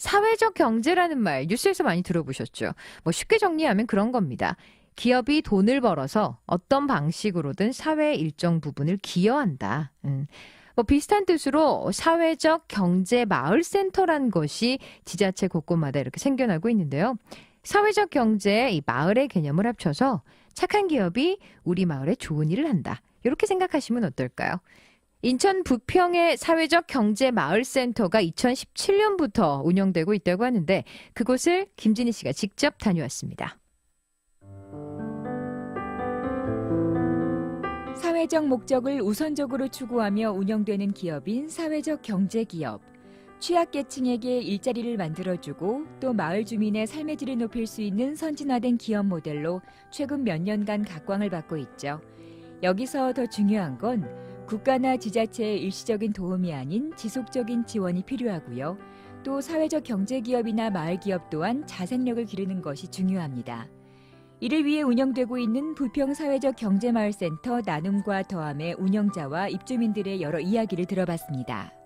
사회적 경제라는 말 뉴스에서 많이 들어보셨죠? 뭐 쉽게 정리하면 그런 겁니다. 기업이 돈을 벌어서 어떤 방식으로든 사회의 일정 부분을 기여한다. 음. 뭐 비슷한 뜻으로 사회적 경제 마을 센터란 것이 지자체 곳곳마다 이렇게 생겨나고 있는데요. 사회적 경제에 이 마을의 개념을 합쳐서 착한 기업이 우리 마을에 좋은 일을 한다. 이렇게 생각하시면 어떨까요? 인천 부평의 사회적 경제 마을 센터가 2017년부터 운영되고 있다고 하는데 그곳을 김진희 씨가 직접 다녀왔습니다. 사회적 목적을 우선적으로 추구하며 운영되는 기업인 사회적 경제 기업. 취약계층에게 일자리를 만들어주고 또 마을 주민의 삶의 질을 높일 수 있는 선진화된 기업 모델로 최근 몇 년간 각광을 받고 있죠. 여기서 더 중요한 건 국가나 지자체의 일시적인 도움이 아닌 지속적인 지원이 필요하고요. 또 사회적 경제 기업이나 마을 기업 또한 자생력을 기르는 것이 중요합니다. 이를 위해 운영되고 있는 부평 사회적 경제 마을 센터 나눔과 더함의 운영자와 입주민들의 여러 이야기를 들어봤습니다.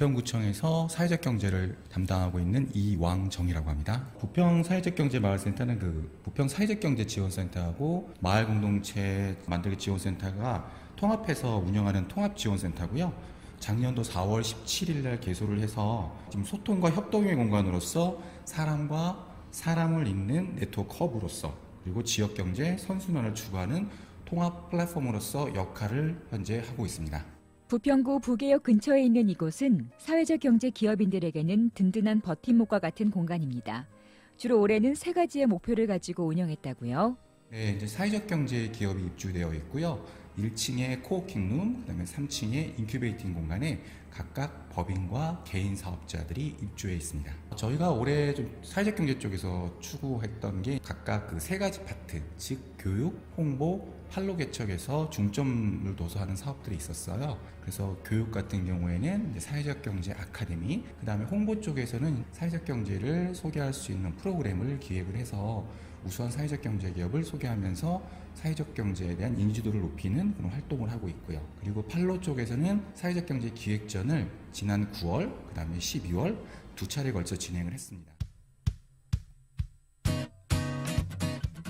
부평구청에서 사회적 경제를 담당하고 있는 이왕정이라고 합니다. 부평 사회적 경제 마을센터는 그 부평 사회적 경제 지원센터하고 마을 공동체 만들기 지원센터가 통합해서 운영하는 통합 지원센터고요. 작년도 4월 17일 날 개소를 해서 지금 소통과 협동의 공간으로서 사람과 사람을 잇는 네트워크 허브로서 그리고 지역 경제 선순환을 추구하는 통합 플랫폼으로서 역할을 현재 하고 있습니다. 부평구 부계역 근처에 있는 이곳은 사회적 경제 기업인들에게는 든든한 버팀목과 같은 공간입니다. 주로 올해는 세 가지의 목표를 가지고 운영했다고요. 네, 이제 사회적 경제 기업이 입주되어 있고요. 1층에 코워킹 룸, 그다음에 3층에 인큐베이팅 공간에 각각 법인과 개인 사업자들이 입주해 있습니다. 저희가 올해 좀 사회적 경제 쪽에서 추구했던 게 각각 그 세 가지 파트, 즉 교육, 홍보, 판로 개척에서 중점을 둬서 하는 사업들이 있었어요. 그래서 교육 같은 경우에는 사회적 경제 아카데미, 그 다음에 홍보 쪽에서는 사회적 경제를 소개할 수 있는 프로그램을 기획을 해서 우수한 사회적 경제 기업을 소개하면서 사회적 경제에 대한 인지도를 높이는 그런 활동을 하고 있고요. 그리고 팔로 쪽에서는 사회적 경제 기획전을 지난 9월, 그 다음에 12월 두 차례 걸쳐 진행을 했습니다.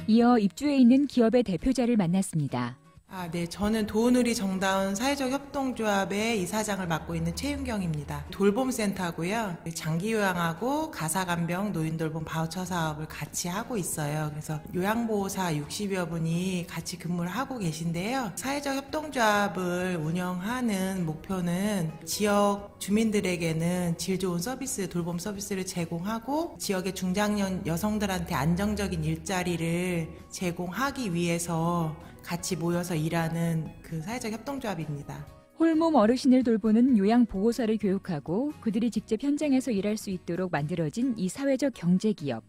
이어 입주해 있는 기업의 대표자를 만났습니다. 아, 네. 저는 도우누리 정다운 사회적 협동조합의 이사장을 맡고 있는 최윤경입니다. 돌봄센터고요. 장기 요양하고 가사간병 노인돌봄 바우처 사업을 같이 하고 있어요. 그래서 요양보호사 60여 분이 같이 근무를 하고 계신데요. 사회적 협동조합을 운영하는 목표는 지역 주민들에게는 질 좋은 서비스, 돌봄 서비스를 제공하고 지역의 중장년 여성들한테 안정적인 일자리를 제공하기 위해서 같이 모여서 일하는 그 사회적 협동조합입니다. 홀몸 어르신을 돌보는 요양 보호사를 교육하고 그들이 직접 현장에서 일할 수 있도록 만들어진 이 사회적 경제 기업.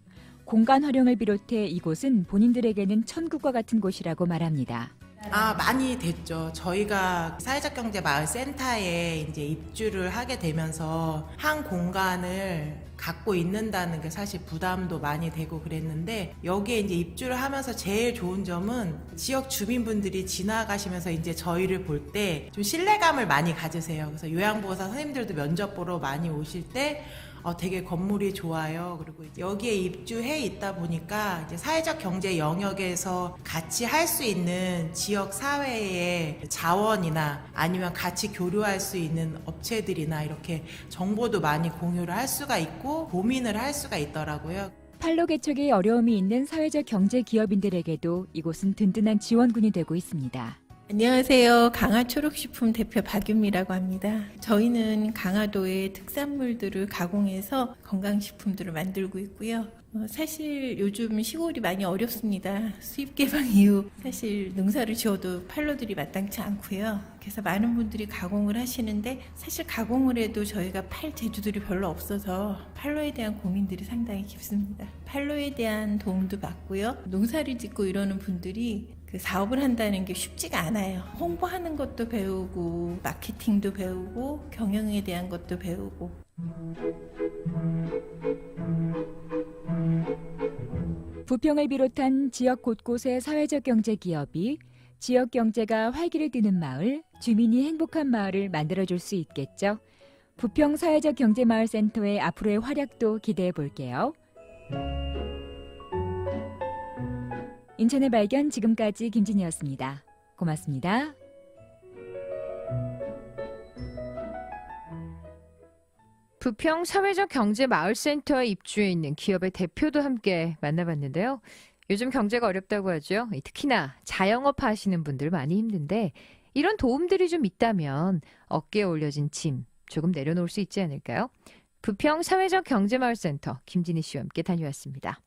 공간 활용을 비롯해 이곳은 본인들에게는 천국과 같은 곳이라고 말합니다. 아, 많이 됐죠. 저희가 사회적 경제 마을 센터에 이제 입주를 하게 되면서 한 공간을 갖고 있는다는 게 사실 부담도 많이 되고 그랬는데 여기에 이제 입주를 하면서 제일 좋은 점은 지역 주민분들이 지나가시면서 이제 저희를 볼 때 좀 신뢰감을 많이 가지세요. 그래서 요양보호사 선생님들도 면접 보러 많이 오실 때 어, 되게 건물이 좋아요. 그리고 여기에 입주해 있다 보니까 이제 사회적 경제 영역에서 같이 할 수 있는 지역 사회의 자원이나 아니면 같이 교류할 수 있는 업체들이나 이렇게 정보도 많이 공유를 할 수가 있고 고민을 할 수가 있더라고요. 팔로 개척에 어려움이 있는 사회적 경제 기업인들에게도 이곳은 든든한 지원군이 되고 있습니다. 안녕하세요. 강화초록식품 대표 박윤미라고 합니다. 저희는 강화도의 특산물들을 가공해서 건강식품들을 만들고 있고요. 어, 사실 요즘 시골이 많이 어렵습니다. 수입 개방 이후 사실 농사를 지어도 팔로들이 마땅치 않고요. 그래서 많은 분들이 가공을 하시는데 사실 가공을 해도 저희가 팔 재주들이 별로 없어서 팔로에 대한 고민들이 상당히 깊습니다. 팔로에 대한 도움도 받고요. 농사를 짓고 이러는 분들이 그 사업을 한다는 게 쉽지가 않아요. 홍보하는 것도 배우고, 마케팅도 배우고, 경영에 대한 것도 배우고. 부평을 비롯한 지역 곳곳의 사회적 경제 기업이 지역 경제가 활기를 띠는 마을, 주민이 행복한 마을을 만들어줄 수 있겠죠. 부평 사회적 경제 마을 센터의 앞으로의 활약도 기대해 볼게요. 인천의 발견 지금까지 김진이었습니다. 고맙습니다. 부평 사회적 경제 마을센터에 입주해 있는 기업의 대표도 함께 만나봤는데요. 요즘 경제가 어렵다고 하죠. 특히나 자영업 하시는 분들 많이 힘든데 이런 도움들이 좀 있다면 어깨에 올려진 짐 조금 내려놓을 수 있지 않을까요? 부평 사회적 경제마을센터 김진희 씨와 함께 다녀왔습니다.